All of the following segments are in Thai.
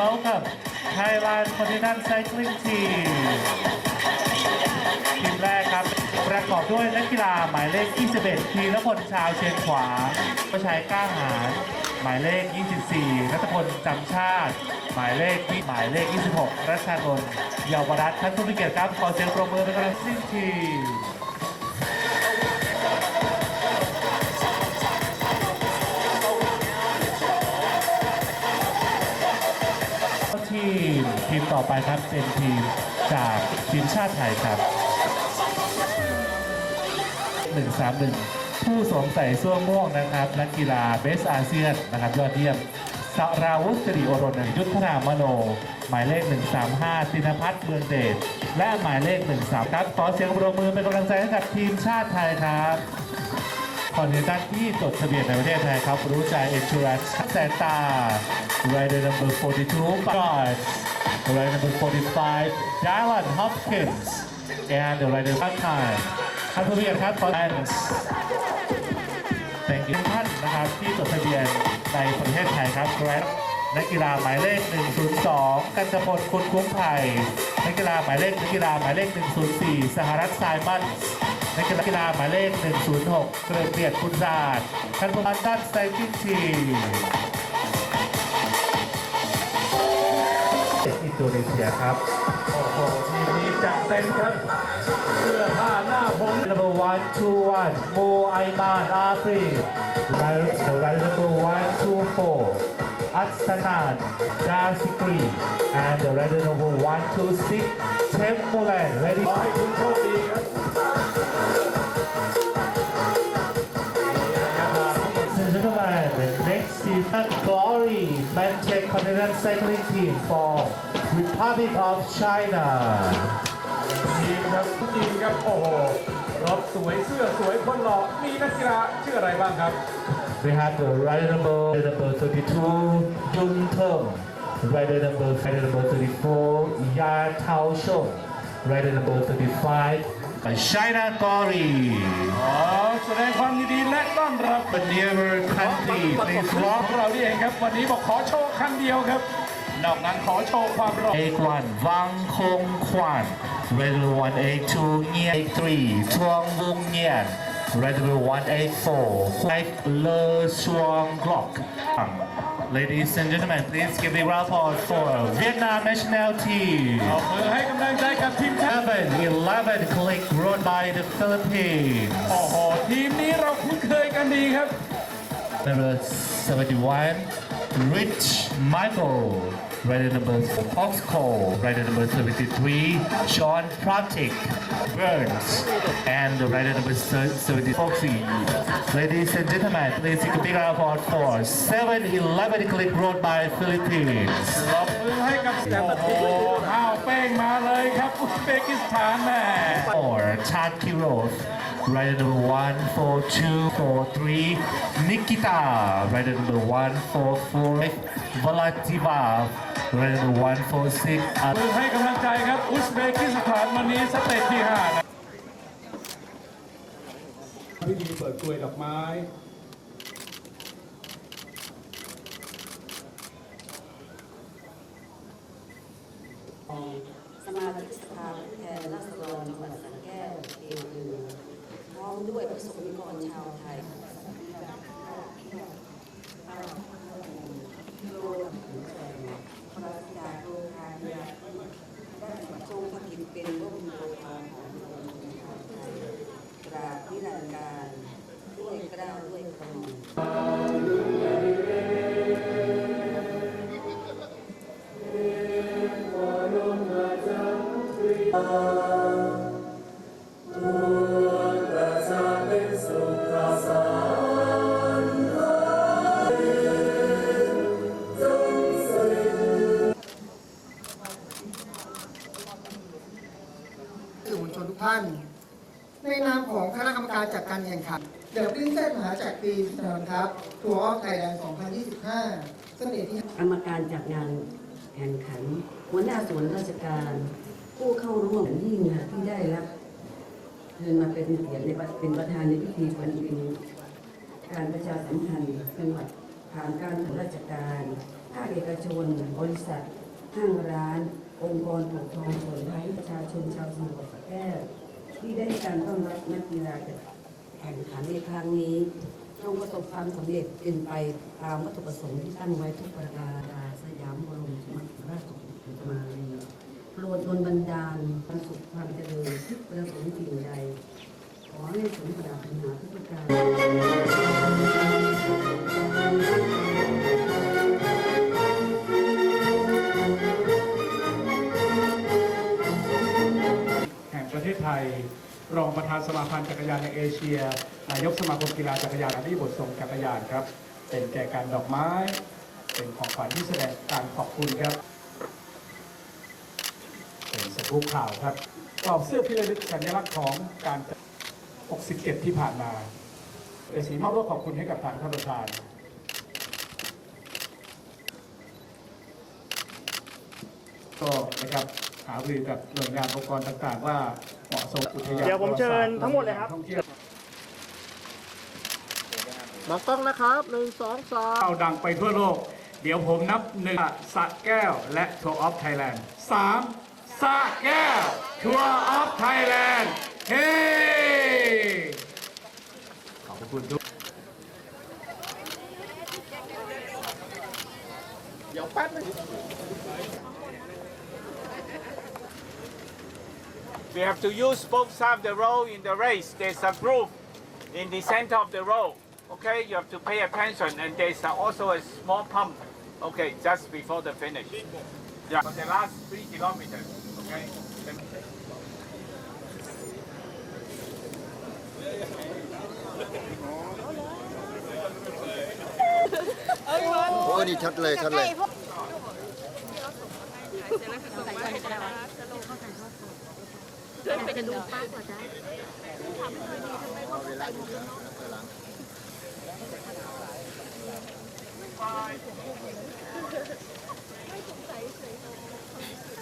welcome Thailand Continental Cycling Team ทีมแรกครับ ประกอบด้วยนักกีฬาหมายเลข 21 ทีละพลชาวเชียงขวาประชัยกล้าหาญหมายเลข 24นัทพลจำชาติ หมายเลขที่หมายเลข 26 รัชชานนท์เยาวรัตน์ท่านผู้มีเกียรติครับ ขอเสียงปรบมือเป็นกำลังใจทีมที ทีมต่อไปครับ เป็นทีมจากทีมชาติไทยครับ 131 ผู้สวมใส่เสื้อม่วงนะครับนักกีฬาเบสอาเซียนนะครับยอดเยี่ยมสราวุธสิริโอรนยุทธนามโน หมายเลข 135ตินพัฒน์เมืองเดชและหมายเลข 13 ครับ ขอเสียงปรบมือเป็นกำลังใจให้กับทีมชาติไทยครับคอนเทนต์ที่จดทะเบียนในประเทศไทยครับ รู้ใจเอ็นชูรัสแซนตา Rider number 42 God Rider number 45 Dylan Hopkins and the Rider ท่านท่านท่านผู้มีเกียรติครับขอ thanks thank you ท่านนะครับที่จดทะเบียนในประเทศไทยครับ Grab นักกีฬาหมายเลข 102 กันจพลคุณคุ้มไผ่นักกีฬาหมายเลขนักกีฬาหมายเลข 104 สหรัฐไซมอนนักกีฬาหมายเลข 106 เกริกเกียรติคุณศาสตร์ท่านผู้บัญด้านไซคิงที มอินโดนีเซียครับ โอ้โหทีมนี้จัดเต็มครับ เสื้อผ้าหน้าผม number one two one Mo Aiman Afri rider the number one two four Atsanan Dasikri and the rider number one two six Tempolan ready ขอให้คุณโชคดีครับ Ladies and gentlemen, the next season glory Mantech Continental Cycling Team for Republic of China ทีมครับทีมครับโอ้โหรถสวยเสื้อสวยคนหล่อมีนักกีฬาชื่ออะไรบ้างครับ We have the rider number number 32 Jun Thơm, rider number rider number 34 Ya Tao Shou, rider number 35 China Glory. ขอแสดงความยินดีและต้อนรับ The nearer ป country, ระกบ please ข walk องเรานี่เองครับ วันนี้บอกขอโชว์คันเดียวครับ นอกนั้นขอโชว์ความรอ A1 Wang Kong Kwan, rider number 182 Nian 83 Chuang Wung Nian, rider number 184 Huai Le Chuang Glock. Ladies and gentlemen, please give a round of applause for Vietnam national team. เอามือให้กำลังใจกับทีมชาติ 11, 11 click run by the Philippines. โอ้โหทีมนี้เราคุ้นเคยกันดีครับ Number 71, Rich Michael. Rider number Oxco. Rider number 73, Sean Pratik Burns. And the rider number 70, Foxy. Ladies and gentlemen, please take a big round of applause for 7-11 click run by Philippines. ปรบมือให้กับโอ้โหข้าวเป้งมาเลยครับอุซเบกิสถานแม่ Or Chad Kirov. Rider number one four two four three Nikita. Rider number one four four Valativa. Rider number one four six มือให้กำลังใจครับ อุซเบกิสถานวันนี้สเตจที่ห้านะพิธีเปิดกลวยดอกไม้สมาชิกสภาผู้แทนราษฎรจังหวัดสระแก้วเองคือพร้อมด้วยประสบนิกรชาวไทยโลกพระธิดาโลคาเนียได้ทรงผลิตเป็นร่มโพธิ์ทองของปวงชาวไทยต ราบนิรันดร์การด้วยกล้าวด้วยกระหม่อมสื่ กรรมกงานแข่งขัน หัวหน้าส่วนราชการ ผู้เข้าร่วมยิ่งค่ะที่ได้รับเชิญมาเป็นเกียรติในประเป็นประธานในพิธีวันเป็นการประชาสัมพันธ์จังหวัดผ่านการราชการภาคเอกชน บริษัท ห้างร้าน องค์กรปกครองส่วนท้ายประชาชนชาวสมุทรสาครที่ได้การต้อนรับนักกีฬาแข่งขันในครั้งนี้จงประสบความสำเร็จเป็นไปตามวัตถุประสงค์ที่ตั้งไว้ทุกประการสยามบรมราชกุมารีโปร ดดลบันดาลความสุขความเจริญทุกประสงค์สิ่งใด ขอให้สมปรารถนาทุกประการแห่งประเทศไทย รองประธานสมาพันธ์จักรยานในเอเชีย นายกสมาคมกีฬาจักรยานอธิบททรงจักรยานครับ เป็นแก่การดอกไม้ เป็นของขวัญที่แสดงการขอบคุณครับ เป็นสกู๊ปข่าวครับกรอบเสื้อที่ระลึกสัญลักษณ์ของการ 67 ที่ผ่านมาเอสีมอบรถขอบคุณให้กับทางท่านประธานก็นะครับหารือกับหน่วยงานองค์กรต่างๆ ว่าเหมาะสมอุทยานเดี๋ยวผมเชิญทั้งหมดเลยครับ ท่องเที่ยวมองกล้องนะครับหนึ่งสองสามเอาดังไปทั่วโลก เดี๋ยวผมนับหนึ่งสระแก้วและทัวร์ออฟไทยแลนด์สาม สระแก้วทัวร์ออฟไทยแลนด์เฮ้ขอบคุณทุก We have to use both sides of the road in the race. There's a groove in the center of the road. Okay, you have to pay attention. And there's also a small pump. Okay, just before the finish. Yeah, for the last three kilometers. โอ้นี่ชัดเลยชัดเลยจะดูป้ากว่าจ้ะข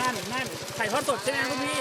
นั่นนั่นนั่นไข่ทอดสดใช่ไหมคุณพี่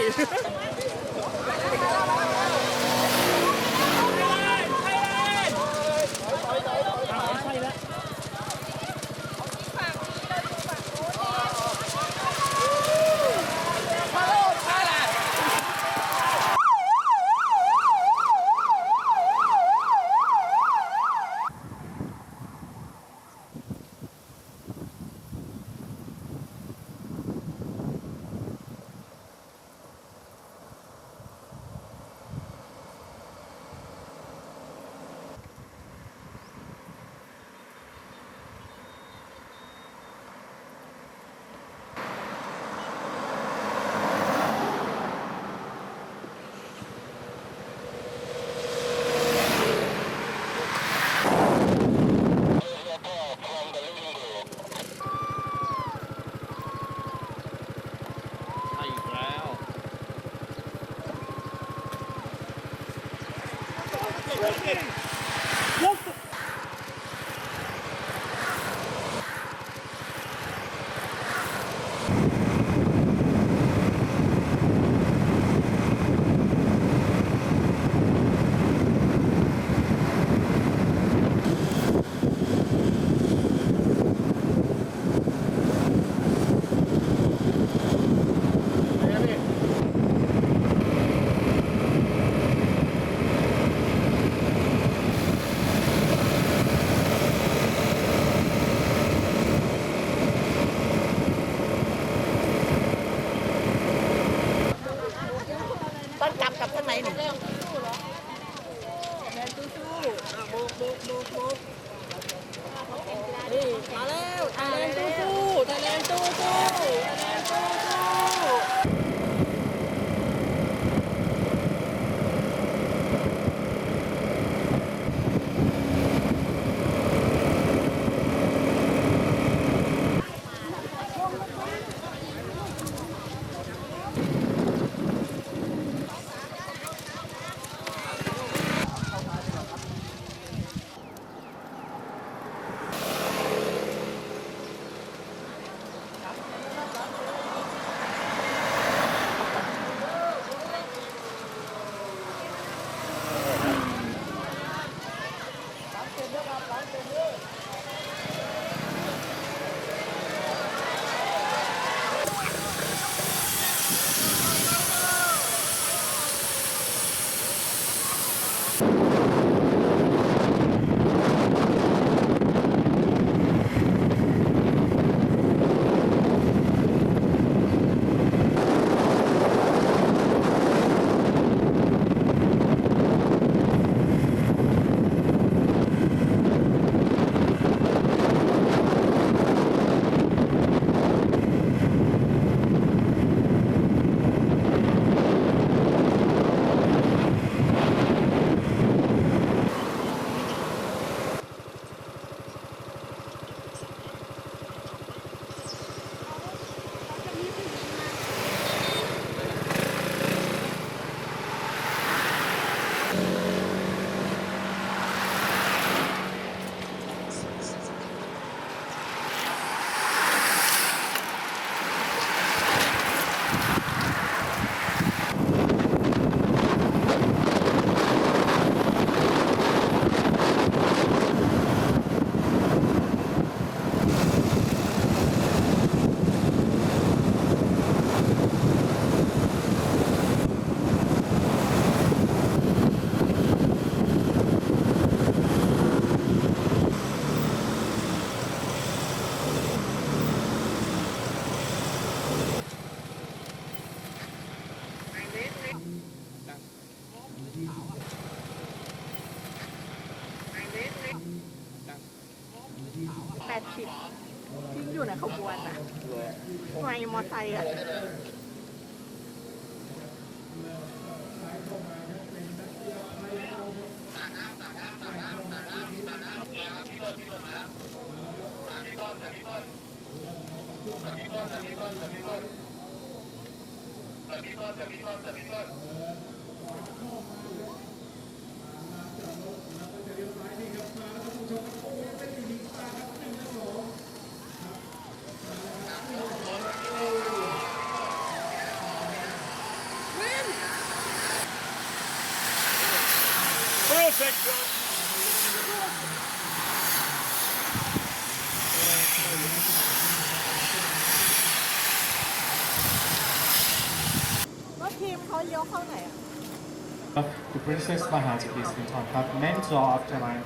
The Princess Mahajaki Sinton ครับ Mentor of the Line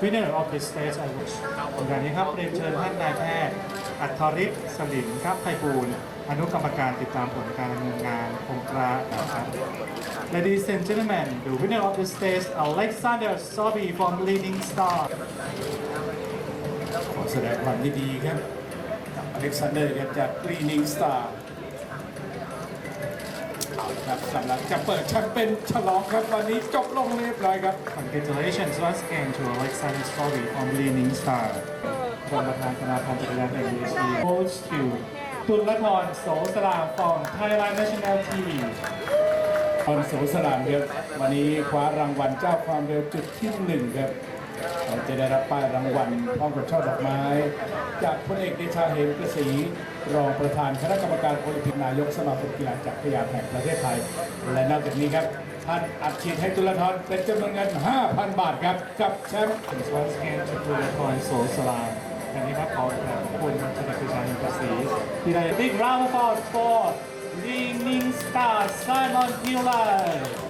Winner of the Stage Award โอกาสนี้ครับเรียนเชิญท่านนายแพทย์ อัธริศสลิมครับไพบูลอนุกรรมการติดตามผลการดำเนินงานโครงการนะครับ Ladies and gentlemen the winner of the stage Alexander Sobby from Leading Star ขอแสดงความยินดีครับ อเล็กซานเดอร์จากกรีนิงสตาร์ ครับกำลังจะเปิดแชมเปญฉลองครับวันนี้จบลงเรียบร้อยครับ Congratulations once again to Alexander Sobby from Leading Star รองประธานคณะพันธ์จักรยานแห่งเอเชีย Goes to ตุลธรโสสลาม from Thailand National Team คอนโสสลามครับวันนี้คว้ารางวัลเจ้าความเร็วจุดที่หนึ่งครับ เราจะได้รับป้ายรางวัลพร้อมกับช่อดอกไม้ จากพลเอกเดชาเหมกระศรีรองประธานคณะกรรมการโอลิมปิกนายกสมาคมกีฬาจักรยานแห่งประเทศไทย และนอกจากนี้ครับท่านอัดฉีดให้ตุลธรเป็นจำนวนเงิน 5,000 บาทครับ กับแชมป์ once again to ตุลธรโสสลาอันนี้ครับขอขอบคุณชนะคือชาญภาษีที่ได้ Big round of applause for Leading Star Simon Pillay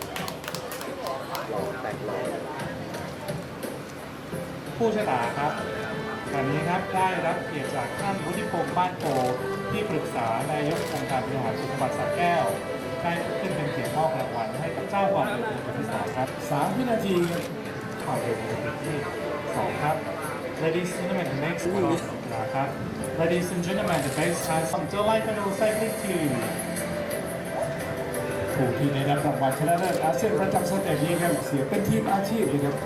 ผู้ชนะครับวันนี้ครับได้รับเกียรติจากท่านวุฒิพงษ์บ้านโพที่ปรึกษานายกองค์การบริหารส่วนจังหวัดสระแก้ว ได้ขึ้นเป็นเกียรติมอบรางวัลให้กับเจ้าความเร็วคนที่สองครับ3วินาทีความเร็วที่สองครับ Ladies and gentlemen the next one นะครับ Ladies and gentlemen the best time from July Final Cycling Team ผู้ที่ได้รับรางวัลชนะเลิศอาเซียนประจำสเตจนี้ครับเสียเป็นทีมอาชีพเลยครับ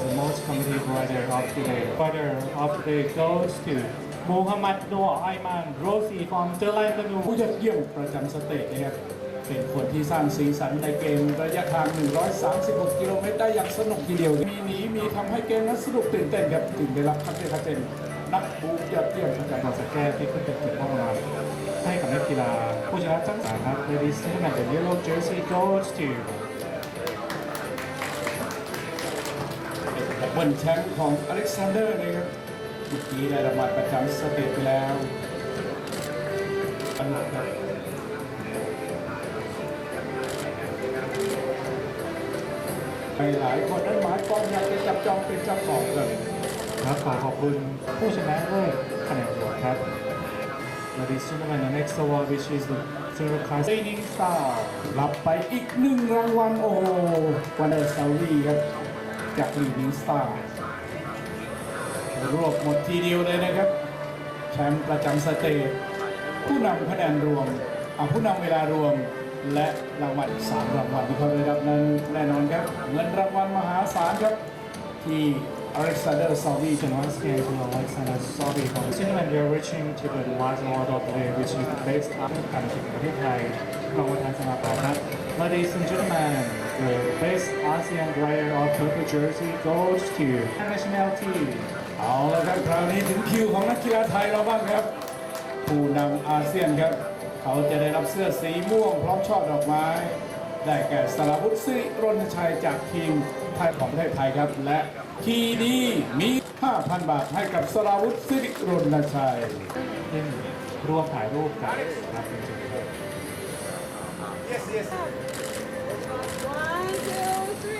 The most committee rider of the day rider of the day goes to Muhammad Noor Aiman Rosi from July Final ผู้ยอดเยี่ยมประจำสเตจนะครับเป็นคนที่สร้างสีสันในเกมระยะทาง 136 กิโลเมตรได้อย่างสนุกทีเดียว มีหนีมีทำให้เกมนั้นสนุกตื่นเต้นครับจึงได้รับคัดเลือกเป็นนักบูยอดเยี่ยมประจำสระแก้วที่ขึ้นเป็นเกียรติมาให้กับนักกีฬาผู้ชนะทั้งสามครับ Ladies and gentlemen the yellow jersey goes to บิลแชมป์ของอเล็กซานเดอร์นะครับเมื่อกี้ได้รางวัลประจำสเตจไปแล้วสนุกครับหลายคนนั้นหมายปองอยากจะจับจองเป็นเจ้าของครับครับขอขอบคุณผู้ชนะด้วยคะแนนโหวตครับ Ladies and gentlemen the next award which is the Silver Class Leading Star รับไปอีกหนึ่งรางวัลโอ้โหวันเดอร์ซาวีครับ จากลีนิงสตาร์รวบหมดทีเดียวเลยนะครับ แชมป์ประจำสเตจผู้นำคะแนนรวมผู้นำเวลารวม และรางวัลสามรางวัลที่เขาได้รับนั้นแน่นอนครับ เงินรางวัลมหาศาลครับ ที่อเล็กซานเดอร์ซาวี And once again to Alexander Sobby from the gentlemen we are reaching to the last award of the day which is the best after การแข่งขันประเทศไทยรองประธานสมาคมครับ Ladies and gentlemen the best ASEAN rider of purple jersey goes to nationality เอาละครับคราวนี้ถึงคิวของนักกีฬาไทยเราบ้างครับ ผู้นำอาเซียนครับ เขาจะได้รับเสื้อสีม่วงพร้อมช่อดอกไม้ ได้แก่สารวุฒิสิริรณชัยจากทีมไทยของประเทศไทยครับ และคีดีมี 5,000 บาทให้กับสราวุฒิสิริรณชัยขึ้นร่วมถ่ายรูปกับ Yes, yes. One, two, three.